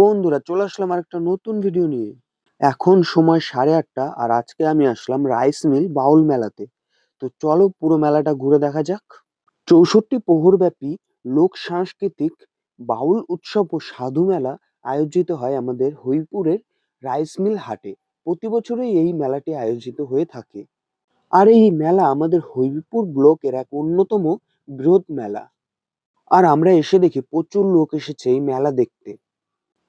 বন্ধুরা, চলে আসলাম আর একটা নতুন ভিডিও নিয়ে। এখন সময় সাড়ে আটটা আর আজকে আমি আসলাম রাইস মিল বাউল মেলাতে। তো চলো পুরো মেলাটা ঘুরে দেখা যাক। চৌষট্টি প্রহরব্যাপী লোক সাংস্কৃতিক বাউল উৎসব ও সাধু মেলা আয়োজিত হয় আমাদের হইপুরের রাইস মিল হাটে। প্রতি বছরই এই মেলাটি আয়োজিত হয়ে থাকে। আর এই মেলা আমাদের হইপুর ব্লকের এক অন্যতম বৃহৎ মেলা। আর আমরা এসে দেখি প্রচুর লোক এসেছে এই মেলা দেখতে।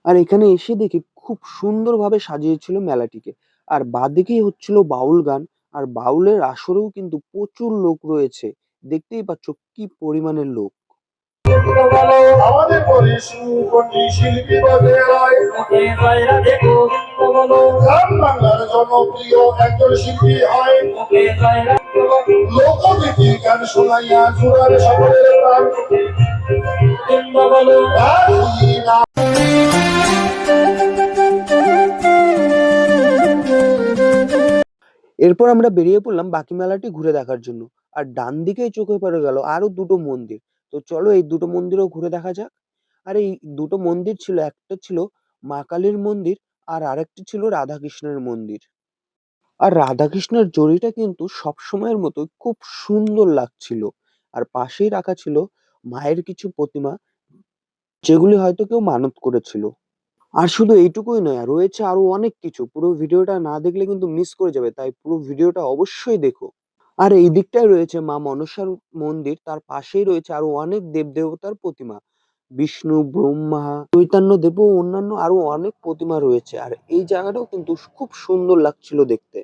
আর এখানে এসে দেখি খুব সুন্দরভাবে সাজিয়েছিল মেলাটিকে। আর বাদিকেই হচ্ছিল বাউল গান, আর বাউলের আসরেও কিন্তু প্রচুর লোক রয়েছে। দেখতেই পাচ্ছ কি পরিমাণের লোক। শিল্পী হয়। লোকগীতি গান শোনাইয়া সকলের এরপর আমরা বেরিয়ে পড়লাম বাকি মেলাটি ঘুরে দেখার জন্য। আর ডান দিকেই চোখে পড়ে গেল আরও দুটো মন্দির। তো চলো এই দুটো মন্দিরও ঘুরে দেখা যাক। আর এই দুটো মন্দির ছিল, একটা ছিল মা কালীর মন্দির আর আরেকটি ছিল রাধাকৃষ্ণের মন্দির। আর রাধাকৃষ্ণের জড়িটা কিন্তু সবসময়ের মতো খুব সুন্দর লাগছিল। আর পাশেই রাখা ছিল মায়ের কিছু প্রতিমা, যেগুলি হয়তো কেউ মানত করেছিল। আর শুধু এইটুকুই নয় রয়েছে আরও অনেক কিছু। পুরো ভিডিওটা না দেখলে কিন্তু মিস করে যাবে, তাই পুরো ভিডিওটা অবশ্যই দেখো। আর এই দিকটায় রয়েছে মা মনসার মন্দির, তার পাশেই রয়েছে আরও অনেক দেবদেবতার প্রতিমা। বিষ্ণু, ব্রহ্মা, চৈতন্য দেব অন্যান্য আরও অনেক প্রতিমা রয়েছে। আর এই জায়গাটাও কিন্তু খুব সুন্দর লাগছিল দেখতে।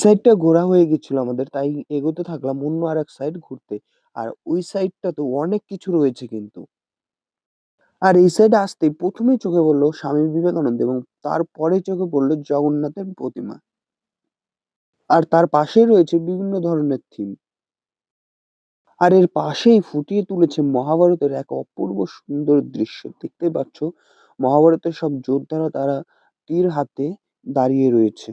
সাইডটা ঘোরা হয়ে গেছিল আমাদের, তাই এগোতে থাকলাম অন্য আর এক সাইড ঘুরতে। আর ওই সাইডটা তো অনেক কিছু রয়েছে কিন্তু। আর এই সাইডে আসতেই প্রথমে চোখে পড়ল স্বামী বিবেকানন্দ এবং তারপরে চোখে পড়ল জগন্নাথের প্রতিমা। আর তার পাশেই রয়েছে বিভিন্ন ধরনের থিম আর এর পাশেই ফুটিয়ে তুলেছে মহাভারতের এক অপূর্ব সুন্দর দৃশ্য। দেখতে পাচ্ছ, মহাভারতের সব যোদ্ধারা তারা তীর হাতে দাঁড়িয়ে রয়েছে।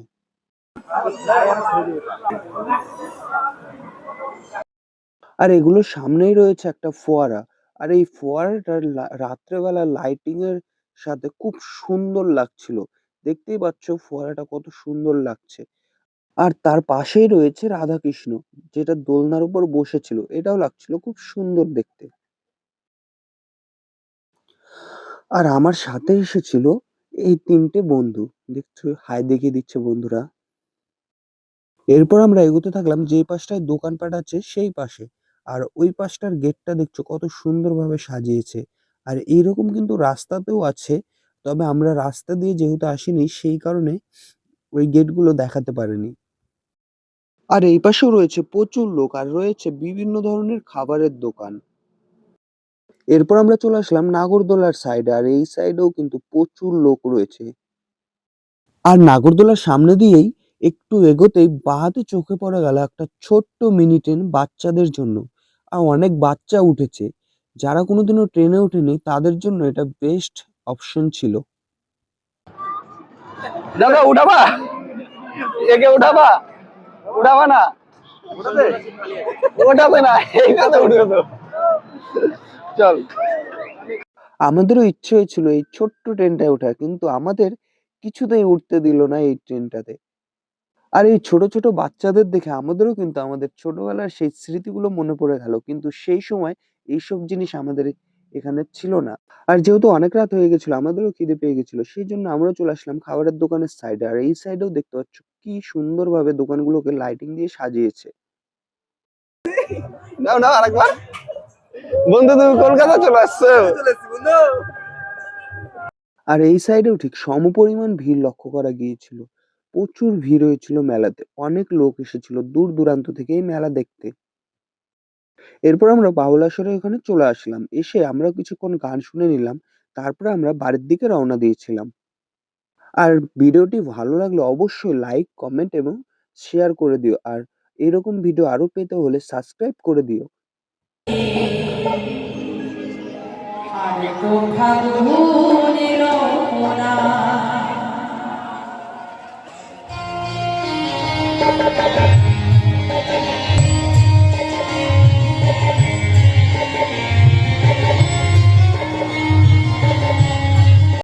আর এগুলোর সামনেই রয়েছে একটা ফোয়ারা। আর এই ফোয়ারাটার রাত্রেবেলা লাইটিং এর সাথে খুব সুন্দর লাগছিল। দেখতেই পাচ্ছ ফোয়ারাটা কত সুন্দর লাগছে। আর তার পাশেই রয়েছে রাধাকৃষ্ণ, যেটা দোলনার উপর বসেছিল। এটাও লাগছিল খুব সুন্দর দেখতে। আর আমার সাথে এসেছিল এই তিনটে বন্ধু। দেখছ, হাই দেখিয়ে দিচ্ছে বন্ধুরা। এরপর আমরা এগোতে থাকলাম যে পাশটায় দোকানপাট আছে সেই পাশে। আর ওই পাশটার গেটটা দেখছ কত সুন্দরভাবে সাজিয়েছে। আর এইরকম কিন্তু রাস্তাতেও আছে, তবে আমরা রাস্তা দিয়ে যেহেতু আসিনি সেই কারণে ওই গেটগুলো দেখাতে পারিনি। আর এই পাশেও রয়েছে প্রচুর লোক আর রয়েছে বিভিন্ন ধরনের খাবারের দোকান। এরপর আমরা চলে আসলাম নাগরদোলার সাইডে আর এই সাইডেও কিন্তু প্রচুর লোক রয়েছে। আর নাগরদোলার সামনে দিয়েই একটু এগোতেই বাহাতে চোখে পড়ে গেল একটা ছোট্ট মিনি ট্রেন বাচ্চাদের জন্য। আর অনেক বাচ্চা উঠেছে। যারা কোনোদিনও ট্রেনে ওঠেনি তাদের জন্য এটা বেস্ট অপশন ছিল। দাদা উঠাবা? একে উঠাবা? উঠাবা না? ওঠাবে না এইখানে উঠবে তো। চল। আমাদেরও ইচ্ছে হয়েছিল এই ছোট্ট ট্রেনটায় ওঠা কিন্তু আমাদের কিছুতেই উঠতে দিল না এই ট্রেনটাতে আর এই ছোট ছোট বাচ্চাদের দেখে আমাদেরও কিন্তু আমাদের ছোটবেলার সেই স্মৃতিগুলো মনে পড়ে গেল। কিন্তু সেই সময় এইসব জিনিস আমাদের এখানে ছিল না। আর যেহেতু অনেক রাত হয়ে গেছিল আমাদেরও খিদে পেয়ে গেছিল সেই জন্য আমরা চলে আসলাম খাবারের দোকানের সাইডে আর এই সাইডেও দেখতে পাচ্ছ কি সুন্দরভাবে দোকানগুলোকে লাইটিং দিয়ে সাজিয়েছে। নাও নাও আরেকবার। বন্ধু তুমি কলকাতা চলে আসছো? আর এই সাইডেও ঠিক সমপরিমাণ ভিড় লক্ষ্য করা গিয়েছিল। প্রচুর ভিড় হয়েছিল মেলাতে। অনেক লোক এসেছিল দূর দূরান্ত থেকে এই মেলা দেখতে। এরপর আমরা বাউলাসরের ওখানে চলে আসলাম। এসে আমরা কিছুক্ষণ গান শুনে নিলাম। তারপরে আমরা বাড়ির দিকে রওনা দিয়েছিলাম। আর ভিডিওটি ভালো লাগলে অবশ্যই লাইক, কমেন্ট এবং শেয়ার করে দিও। আর এরকম ভিডিও আরও পেতে হলে সাবস্ক্রাইব করে দিও।